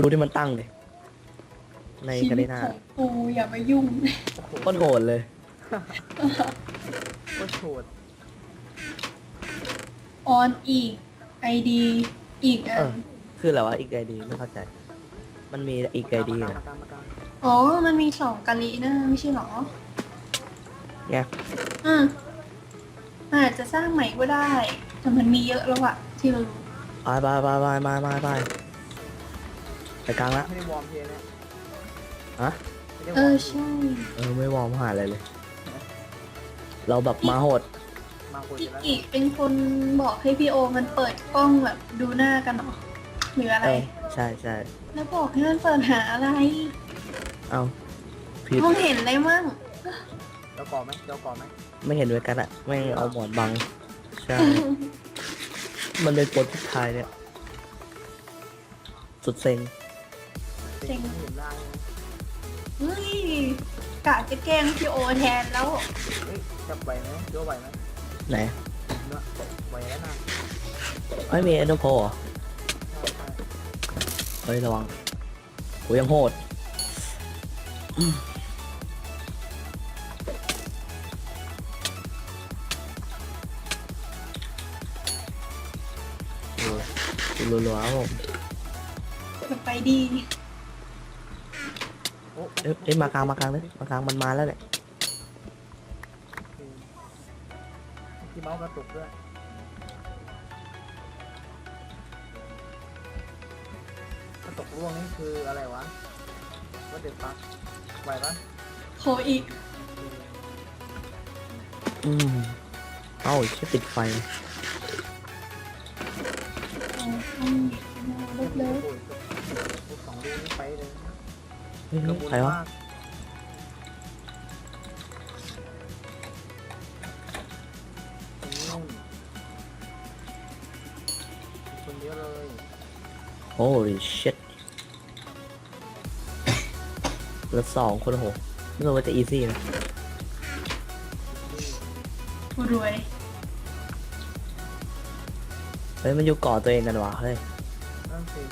ดูที่มันตั้งเลย ในชีกาวิเดตนาของกูอย่ามายุ่งโอ้โหโคตรโหดเลย โคตรโหดออนอีกไอดีอีกอัเอนอ คืออะไรวะอีกไอดีไม่เข้าใจ มันมีอีกไอดีมานะกลางมากลางอ๋อ มันมีสองกะลินะไม่ใช่หรอ เนี่ย อืมอาจจะสร้างใหม่ก็ได้ แต่มันมีเยอะแล้วอะที่เรารู้ไปไปไปไปไปไปไป ไปกลางละไม่ได้วอร์มเพลย์เนี่ยฮะไม่ได้วเออร์อมใช่เออไม่วอร์มหาอะไรเลย เราแบบมาโหดมาโหดพี่อยู่แล้วกิเป็นคนบอกให้พี่โอมันเปิดกล้องแบบดูหน้ากันเหรอหรืออะไร เออใช่ใช่แล้วบอกให้มันเปิดหาอะไรเอาผิดมองเห็นอะไรมั่งเจ้าก่อไหมเจ้าก่อไหมไม่เห็นด้วยกันอะไม่งเอาหมอนบัง ใช่ มันเป็นโปรทุกทายเนี่ย สุดเซ็ง เจ๋งไม่เห็นได้นะเฮ้ยกะจะแกล้งพี่โอแทนแล้ว เฮ้ยจับไหวไหมเจ้าไหวไหมไหนเนื้อไหวแล้วนะไม่มีเอ็นโดโพเหรอใช่ใช่เฮ้ยระวังกูยังโหดอืมโอ้ยรัวๆครับผมจะไปดีโอ้ เอ้ยเอ้ยมากลางมากลางเลยมากลางมันมาแล้วแหละที่เมาส์กระตุกด้วยกระตุกร่วงนี่คืออะไรวะว่าเด็ดปักไหวปะโคอีกอืมเอ้าแค่ปิดไฟเอาเอาเลิกเลยโอ้ยลูกสองลูกนี่ไปเลย เฮ้ยกระบุนใครวะมากนู่นคนเยอะเลยโอ้ย shit เหลือสองคนโอ้โหไม่รู้ว่าจะอีซี่นะกูรวยเฮ้ยมันอยู่ก่อตัวเองกันวะเฮ้ยนั่นสิ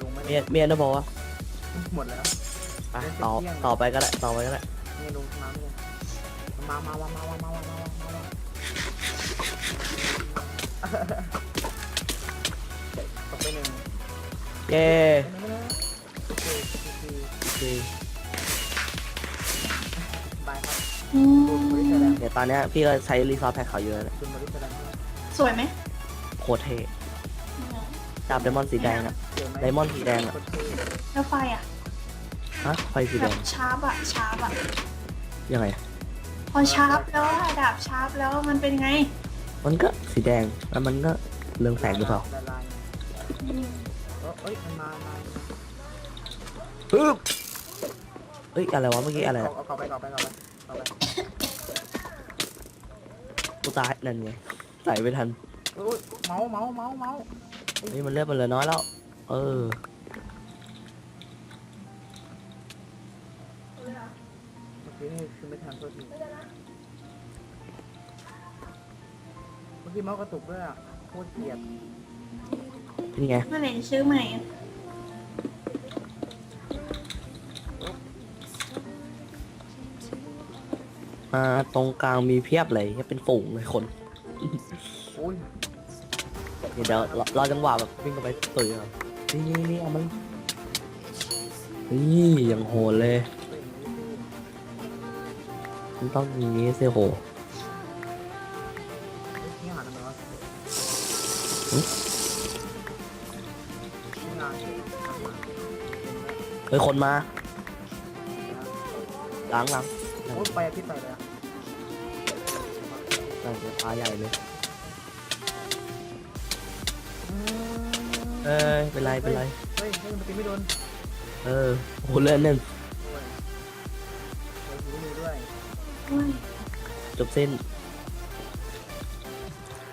ลงไหมเมียเมียนะบอกว่า หมดแล้วไปต่อต่อไปก็ได้ต่อไปก็ได้เนี่ยลงน้ำเลยมามามามามามามามามามาตกไปหนึ่งเย้ไปหนึ่งโอเคคือดีบายครับอืมเดี๋ยวตอนเนี้ยพี่ก็ใช้รีซอสแพ็คเขาเยอะเลยคุณบริษัทอะไรสวยไหมโคตรเท่ ดาบไดมอนด์สีแดงอะเดี๋ยวไหมไดมอนด์สีแดงอะโคตรเท่แล้วไฟอะฮะไฟสีแบแดบงชาร์ปอะชาร์ปอะยังไง พอชาร์ปแล้วอะดาบชาร์ปแล้วมันเป็นไงมันก็สีแดงแล้วมันก็เรืองแสงหรือเปล่าละลายเออเอ้ยมันมามาปึ๊บเอ้ยอะไรวะเมื่อกี้อะไรเอาอะเอาเข้าไปเข้าไปเข้าไปเข้าไปกูตายนั่นไงใส่ไม่ทันโอ้ยเมาส์เมาส์เมาส์เมาส์ นี่มันเลือดมันเหลือน้อยแล้ว เออ เมื่อกี้นี่คือไม่ทันโทษทีเมื่อกี้เมาส์กระตุกด้วยอะโคตรเกลียดนี่ไงเมื่อไหร่จะซื้อใหม่อะอ่าตรงกลางมีเพียบเลยเป็นฝูงเลยคน โอ้ย เดี๋ยวเดี๋ยวรอรอจังหวะแบบวิ่งเข้าไปตุ๋ยครับนี่นี่นี่เอามันนี่อย่างโหดเลยมันต้องอย่างนี้สิโหนี่หาทำไมวะหึนี่งานเฮ้ยคนมาหลังหลังโอ้ยไปอาทิตย์ไปเลยอะนั่นจะปลาใหญ่เลย เอ้ยเป็นไรเป็นไร เฮ้ยเฮ้ยเมื่อกี้ไม่โดนเออโอ้โหเลื่อนหนึ่งด้วยโอ้ยหูมือด้วยโอ้ยจบสิ้น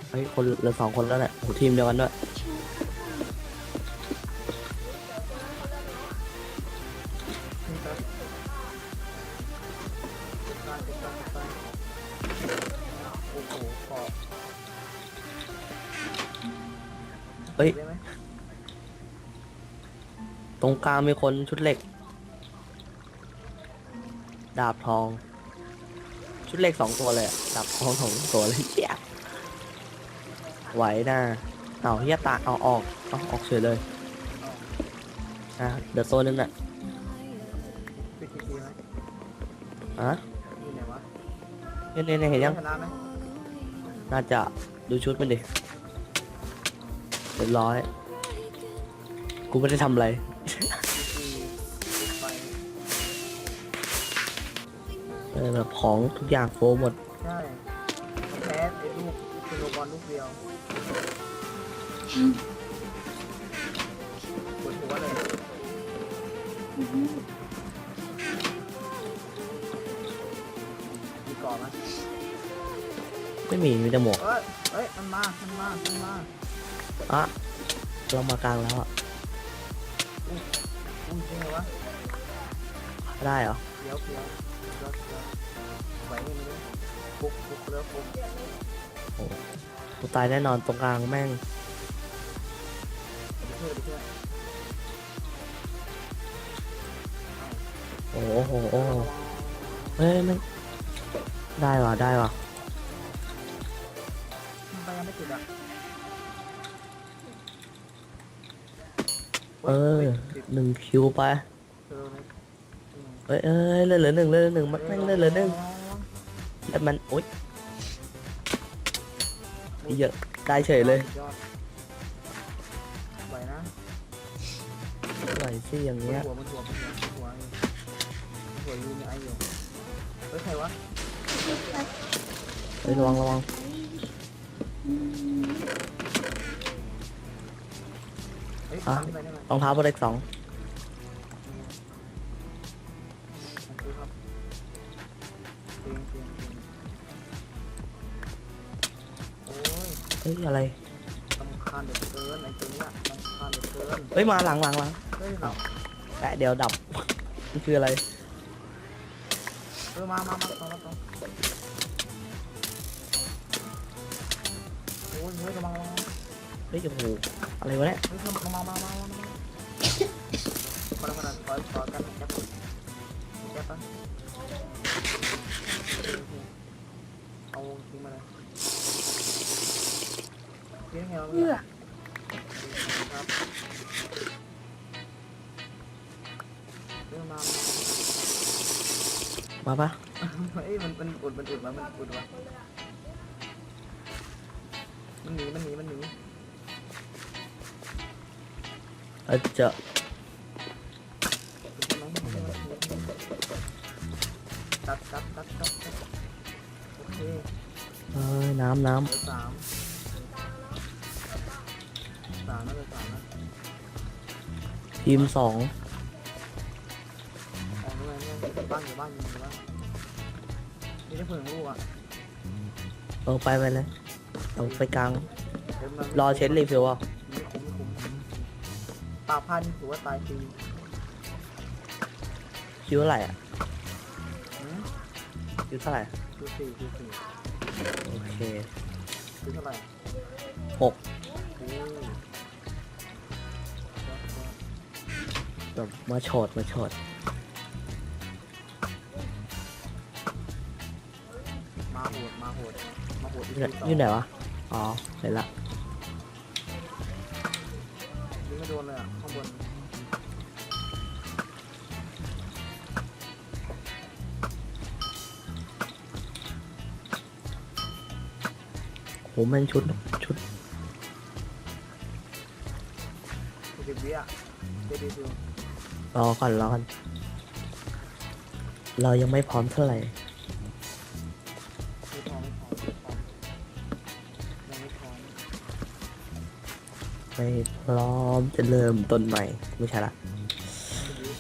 เฮ้ยคนเหลือสองคนแล้วแหละโอ้โหทีมเดียวกันด้วยนี่ครับการติดตามติดตามโอ้โหเกาะเฮ้ย ได้ไหม ตรงกลางมีคนชุดเหล็ก ดาบทอง ชุดเหล็กสองตัวเลยอะดาบทองสองตัวเลยเจี๊ยไหวนะเอาเฮียตาเอาออกเอาออกเฉยเลยอะเดี๋ยวโซนนึงน่ะปิดทีทีไหมอะนี่ไหนวะเนี่ยเนี่ยเนี่ยเห็นยัง ชนะไหมน่าจะดูชุดมันดิเรียบร้อย กูไม่ได้ทำอะไร ออแบบของทุกอย่างโฟหมด ใช่มันแพ้ไอ้ลูกคือโลบอลลูกเดียวอืมปวดหัวเลยอืมมีก่อนไหมไม่มีมีแต่หมวกเอ้ยเอ้ย มันมา มันมา มันมาอะเรามากลางแล้วอะอุ้ยจริงเหรอวะ ได้เหรอ เดี๋ยวเดี๋ยว เดี๋ยวเดี๋ยวไหวไหมไม่รู้ฟุกฟุกแล้วฟุกกูตายแน่นอนตรงกลางแม่งไปช่วยไปช่วยโอ้โหโอ้โหเฮ้ยไม่ได้ว่ะได้ว่ะมันไปยังไม่ติดอะเออติดหนึ่งคิวไปเออเลยอืม เอ้ยเอ้ยเหลือเหลือหนึ่งเหลือหนึ่งมันแม่งเหลือเหลือหนึ่งแล้วมันโอ๊ยเยอะได้เฉยเลยยอดไหวนะไหวสิอย่างมันเงี้ยหัวมันหัวมันหัวมันหัวมันหัวยูมีไออยู่เฮ้ยใครวะเฮ้ยระวังระวังเฮ้ยอะทำที่ไหนได้ไหมรองเท้าโปรเด็กสอง เฮ้ยอะไรสำคัญเหลือเกินไอ้ตัวเนี้ยสำคัญเหลือเกินเฮ้ยมาหลังหลังหลังเฮ้ยเราแปะเดี๋ยวดับ มันคืออะไรเออมามามาตรงมาตรงโอ้ยเฮ้ยระวังระวังเฮ้ยโอ้โหอะไรวะเนี่ยเฮ้ยระวังมามามามามาคนละคนละถอยถอยกันแคปแคปปะเอาทิ้งมาเลย เพื่อครับเรื่องมามาปะเฮ้ยมันมันอุดมันอุดมามันอุดวะมันหนีมันหนีมันหนีเออเจะใช่ไหมใช่ไหมตัดตัดตัดตัดตัดโอเคเอ้ยน้ำน้เหลือสาม ทีมสองออกด้วยเนี่ยอยู่บ้านอยู่บ้านอยู่บ้านนี่ได้เพิ่งลูกอะเออไปไปเลยเอาไปกลาง เดี๋ยวมันรอเช็ดรีฟิลอะไม่คุ้มไม่คุ้มตาพันถือว่าตายฟรีคิวเท่าไหร่อะหืมคิวเท่าไหร่คือสี่คือสี่โอเค คือเท่าไหร่หก โอ้ย แบบมาโฉดมาโฉดมาโหดมาโหดมาโหดอที่ยู่ไหนสองอยู่ไหนวะ อ๋อเห็นละยิงไม่โดนเลยอะข้างบนโหแม่งชุดชุดสิบวิอะเจดีฟิว รอก่อนรอก่อนเรายังไม่พร้อมเท่าไหร่ไม่พอไม่พอไม่พอยังไม่พอไม่พร้อมจะเริ่มต้นใหม่ไม่ใช่ละสิบวิ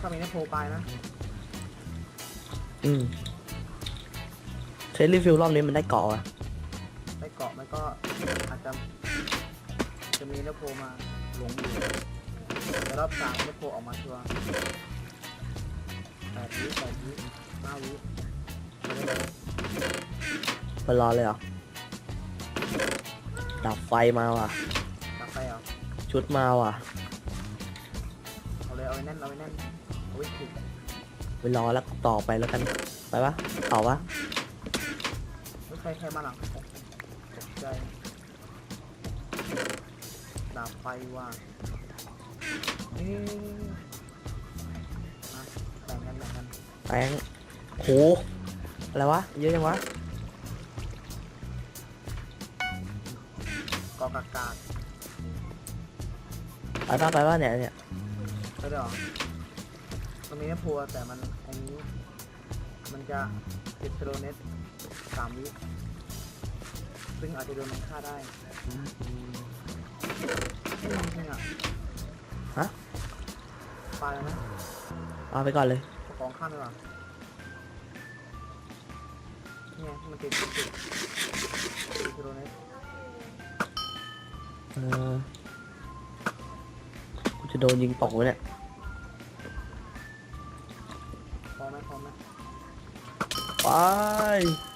ถ้ามีนักโพลไปนะอืมเทสรีฟิลรอบนี้มันได้เกาะอะได้เกาะมันก็อาจจะจะ มีนักโพลมาหลงอยู่แต่รอบสามนักโพลออกมาชัวร์แปดวิแปดวิห้าวิไปเลยมันรอเลยเหรอ ดับไฟมาว่ะ ตัดไปเหรอชุดมาว่ะ เอาเลยเอาไว้แน่นเอาไว้แน่นเอาไว้ถึงไปรอแล้วต่อไปแล้วกัน ไปปะต่อปะ ไม่ใครใครมาหลังตกใจดาบไฟว่ะนี่มาแบ่งกันแบ่งกันแป้งโหอะไรวะ เยอะจังวะ กอกากาศไปปะไปปะเนี่ยเนี่ยไม่ได้หรอมันมีแค่พัวแต่มันอันนี้ มันจะติดโซโลเน็ตสามวิซึ่งอาจจะโดนมันฆ่าได้ไม่ จริงๆอะฮะไปแล้วนะเอาไปก่อนเลยเอาของข้ามไปก่อนนี่ไงมันติดติดติดติดโซโลเน็ตเออกูจะโดนยิงตกวะเนี่ยพอไหมพอไหมไป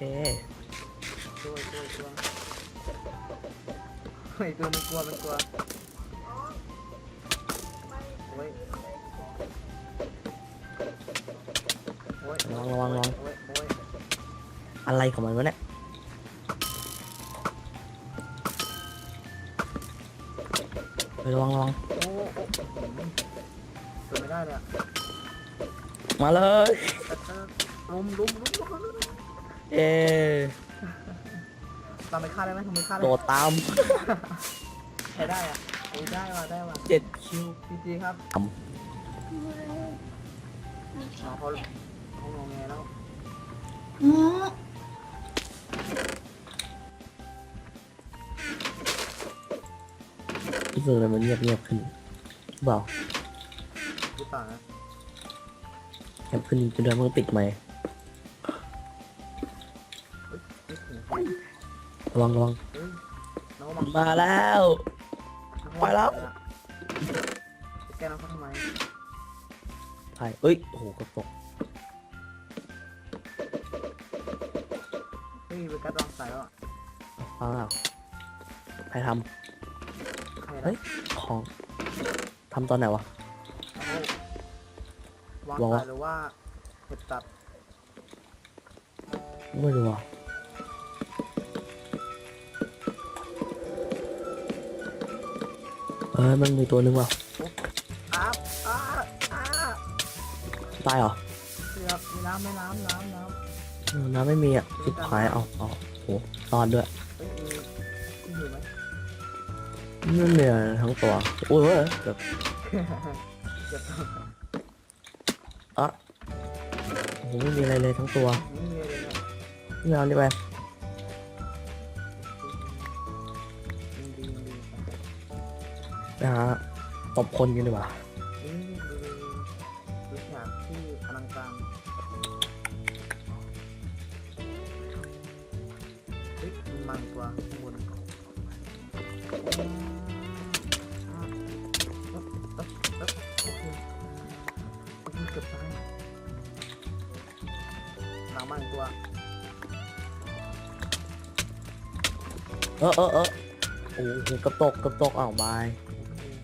โอเคโอเคช่วยช่วยช่วยเฮ้ยตัวมันกลัวมันกลัวโอ้ยโอ้ยระวังระวังระวัง โอ้ยโอ้ยอะไรของมันวะเนี่ยไประวังระวังโอ้โอ้โอ้เปิดไม่ได้เลยอะมาเลยแต่ถ้าลุมลุมลุมลุมลุมลุม เย้ตามไปฆ่าได้ไหมทำไมฆ่าได้โดดตามใช้ได้อะโอ้ยได้ว่ะได้ว่ะเจ็ดคิวจริงๆครับทอ๋อเขาเขางงแงแล้วอืมรู้สึกเลยมันเงียบเงียบขึ้นเปล่าหรือเปล่านะเงียบขึ้นจนเดินมันติดไหมค์ วังระวังเฮ้ยน้องบังมาแล้ว ไปแล้วจะแกน้องเขาทำไมใช่เอ้ยโอ้โหกระตกเฮ้ยเวกัสวางสายแล้วอะฟังอะใครทใครเฮ้นะยำของทำตอนไหนวะ เอาวางวาง สาวะยหรือว่าเห็ดตัดไม่รู้อะ อ้ยมันมีตัวนึงว่ะอ้าวอ้าวอ้าวตายเหรอเกือบมีน้ำไหม่น้ำน้ำน้เออน้ำไม่มีอะสุดท้ายเอาเอาโหรอดด้วยำเฮ้ยมีที่อยู่ไหม นั่นเนี่ยทั้งตัวโอ้ยเว้ยแบบเกือบอะโอ้โหไม่มีอะไรเลยทั้งตัวไม่มีเลยเนี่ยนี่เอานี่ไป นะฮะตบคนกันดีกว่านี่ดูดูฉากที่อลังการเฮ้ยมีมันกว่าข้างบนอืมอะเอ๊ะเอ๊ะเอ๊ะโอเคโอเคเกือบตายหลังมันตัวเออเออเออโอ้โหกระตกกระตกอ้าวบาย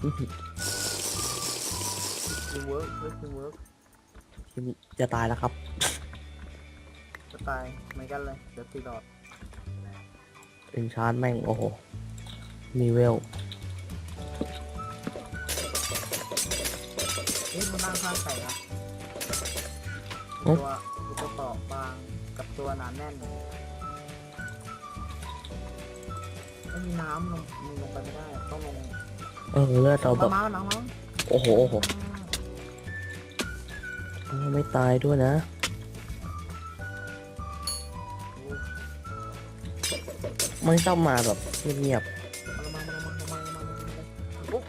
อื้อหือทีมเวิร์กเวิร์กทีมเวิร์กจะตายแล้วครับ จะตายเหมือนกันเลย เดี๋ยวตีดอดเป็นชาร์จแม่ง โอ้โห มีเวลเอ๊ะมันนั่งข้างไก่อะโอ๊ะตัวตัวเปราะบางกับตัวหนาแน่นไม่มีน้ำลงมันลงไปไม่ได้ต้องลง เออเลือดเราแบบมาน้ำมาโอ้โหโอ้โหเออไม่ตายด้วยนะ ไม่ชอบมาแบบเงียบมามามามามามามาปุ๊บ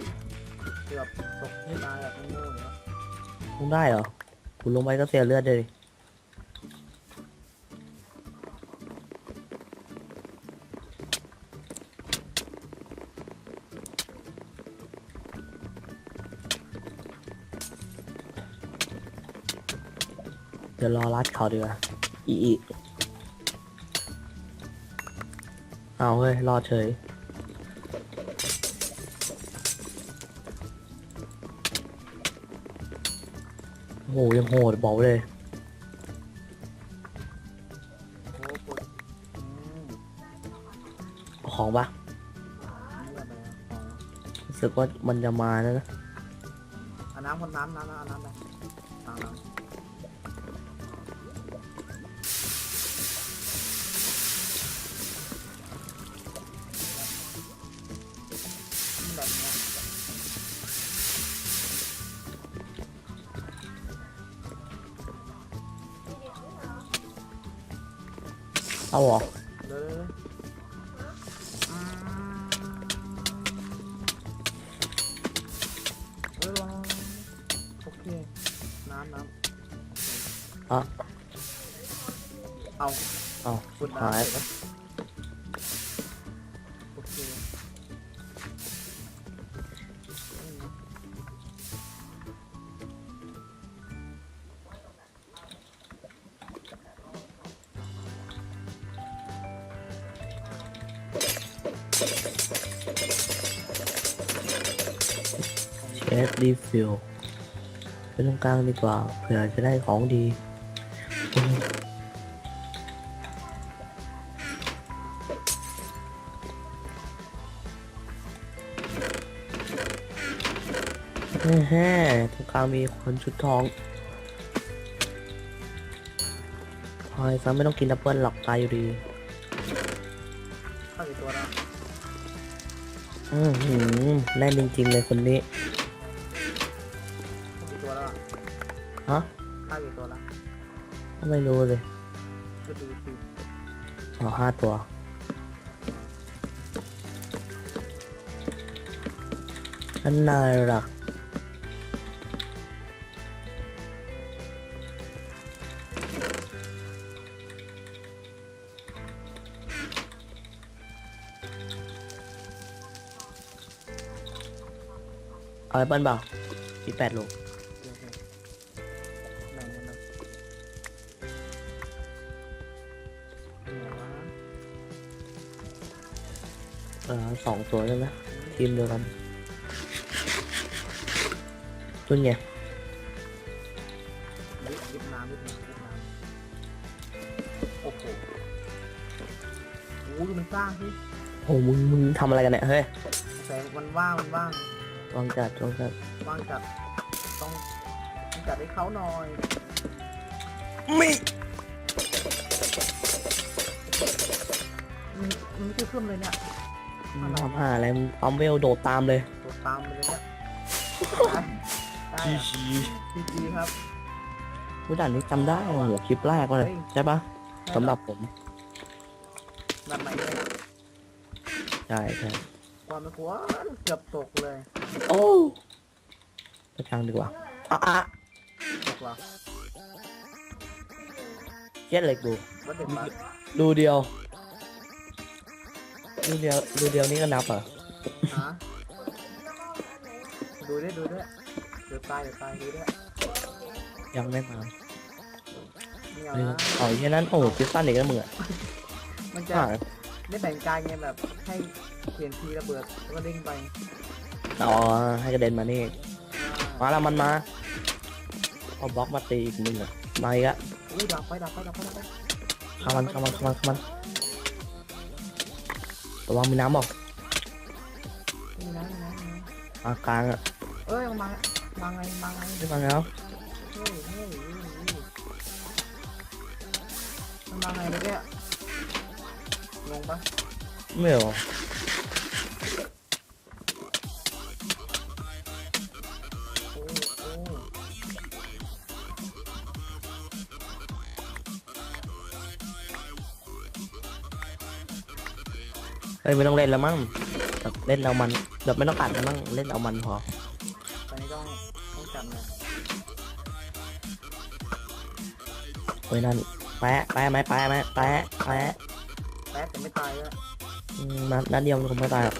เกือบตกตายแบบโง่ๆเลยๆลงได้เหรอคุณลงไปก็เสียเลือดเลย เดี๋ยวรอรัดเขาดีกว่าอีอีเอาเฮ้ย รอเฉย โอ้โห ยังโหดบอกเลย ของปะรู้สึกว่ามันจะมาแล้วนะ อาน้ำคนน้ำน้ำน้ำน้ำไปน้ำน้ำ เอา เชฟรีฟิลไปตรงกลางดีกว่าเผื่อจะได้ของดีแฮ่ๆตรงกลางมีคนชุดทองพอยซ้ำไม่ต้องกินแอปเปิลหรอกตายอยู่ดีเข้ากี่ตัวแล้วอือหือแน่นจริงๆเลยคนนี้ ฮะเข้ากี่ตัวแล้วไม่รู้เลยก็ดูสิเอาห้าตัว อันนายรักเอาแอปเปิ้ลเปล่าอีกแปดลูก ออสองตัวใช่ไหมทีมเดียวกันตุนไงยึดยึดน้ำยึดน้ำยึดน้ำโอ้โหโอ้ดูมันสร้างสิโอ้มึงมึงทำอะไรกันเนี่ยเฮ้ยแสงมันว่างมันว่างวางจัดวางจัดว่างจัดต้องต้องจัดให้เขาหน่อยมีมันมันไม่ใช่เพิ่มเลยเนี่ย ทำหาอะไรมึงปั๊มเวลโดดตามเลยตัวตามไปเลยเนี่ยได้จีอะจีจีจีครับ ผู้ด่านนี้จำได้โอ้โหคลิปแรกเลยใช่ปะสำหรับผมแบบไหนเนี่ยใช่ใช่ความไม่กลัวเกือบตกเลย โอ้ไปทางดีกว่าอะอะตกเหรอเจ็ดเหล็กดูว่าเด็กมาดูเดียว ดูเดียวดูเดียวนี้ก็นับเหรอฮะดูด้วยดูด้วยเดี๋ยวตายเดี๋ยวตายดูด้วยยังไม่มาไม่เอาเออนะเอาอย่างนั้นโอ้คิดสั้นอีกแล้วมึงอะมันจะอะได้แบ่งกายไงแบบให้เขียนทีระเบิดแล้วก็เด้งไปอ๋อให้กระเด็นมานี่อ่ามาแล้วมันมาเอาบล็อกมาตีอีกมึงอะมาอีกอะอุ้ยดับไปดับไปดับไปดับไปเข้ามันเข้ามันเข้ามันเข้ามัน ระวังมีน้ำบอกนี่นะนี่นะนี่นะมากลางอะเอ้ยมันมามาไงมาไงไม่มาแล้วเฮ้ยเฮ้ยเฮ้ยเฮ้ยมันมาไงเลยเนี่ยลงปะไม่หรอ ฮ้ยไม่ต้องเล่นแล้วมั้งแบบเล่นเอามันแบบไม่ต้องอัดแล้วมั้งเล่นเอามันพอ ตอนนี้ต้องต้องจับเลยเฮ้ยนั่นแปะแปะไหมแปะไหมแปะแปะแป๊บแต่ไม่ตายด้วยอืมนัดนัดเดียวมันคงไม่ตายหรอก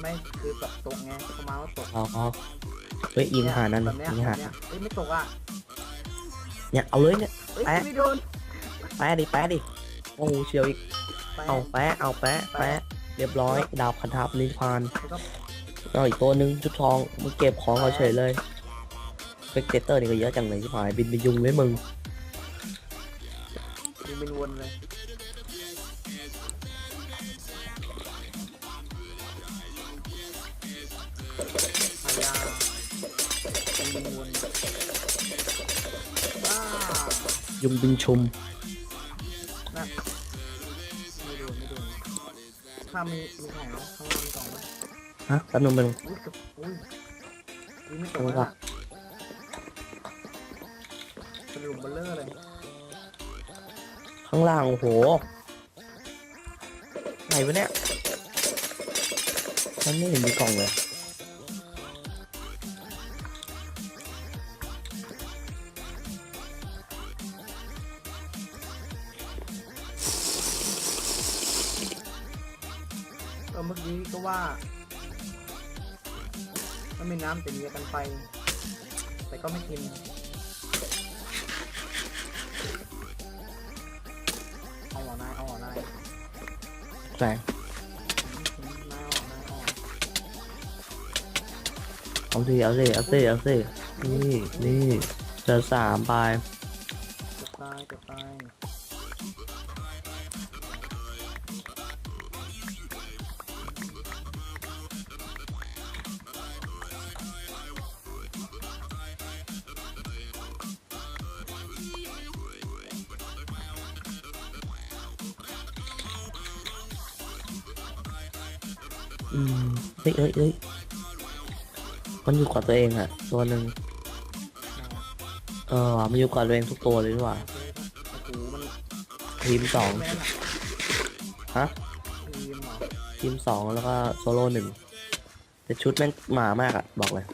ไม่คือแบบตกไงเขามาว่าตกอ๋ออ๋อเฮ้ยยิงหานั่นแบบเนี้ยยิงหาแบบเนี้ยเอ้ยไม่ตกอะเนี่ยเอาเลยเนี่ย เอ้ยแป๊ะ ไม่โดน แปะดิแปะดิโอ้โหเชียวอีกแปะ เอาแปะเอาแปะแปะเรียบร้อย ดาบคันทับนิพพานแล้วก็เอาอีกตัวหนึ่งชุดทองมึงเก็บของเขาเฉยเลยเฟกเตอร์นี่ก็เยอะจังเลยที่ผายบินไปยุงเลยมึงยิงเป็นวนเลยพยายิงเป็นวนว้ายุงบินชุม ข้ามมีมีของนะข้างล่างมีกล่องแล้วฮะแป๊บนึงเป็นงอุ้ยกับอุ้ยยิงไม่ตกแล้วก่อนอะเป็นหลุมเบลเลอร์เลยข้างล่าง โอ้โหไหนวะเนี่ยมันไม่เห็นมีกล่องเลย เออเมื่อกี้ก็ว่ามันมีน้ำแต่มีกันไฟแต่ก็ไม่กินเอาหัวนายเอาหัวนายแสงนายเอาหัวนายเอาหัวเอาสิเอาสิเอาสิเอาสินี่นี่เจอสามไป อืมเฮ้ยเฮ้ยเฮ้ยมันอยู่กับตัวเองอะตัวหนึ่งนายเออว่ะมันอยู่กับตัวเองทุกตัวเลยดีกว่าโอเคโอ้โหมันทีมสองไม่นั่นอะฮะทีมเหรอทีมสองแล้วก็โซโล่หนึ่งแต่ชุดแม่งหมามากอะบอกเลย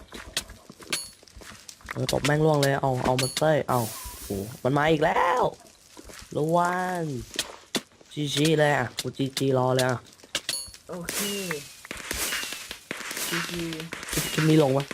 เออตบแม่งล่วงเลยเอาเอามาเต้ยเอาโอ้มันมาอีกแล้วระวันจีจีเลยอะกูจีจีรอเลยอะโอเค จีจีคลิปนี้ลงปะ